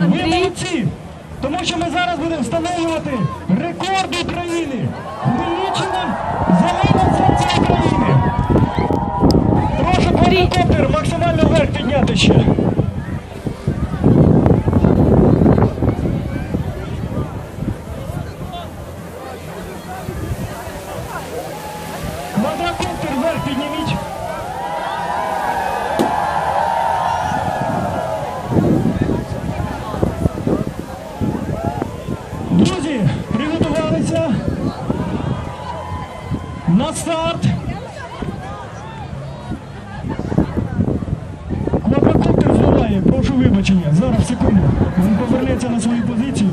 Ви молодці! Тому що ми зараз будемо встановлювати рекорд України. Хмельниччина зелена серце України. Прошу квадрокоптер максимально вверх підняти ще. Друзі, приготувалися на старт. Квадрокоптер зливає, прошу вибачення. Зараз секунду. Він повернеться на свою позицію.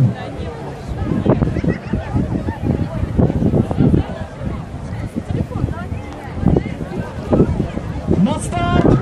На старт!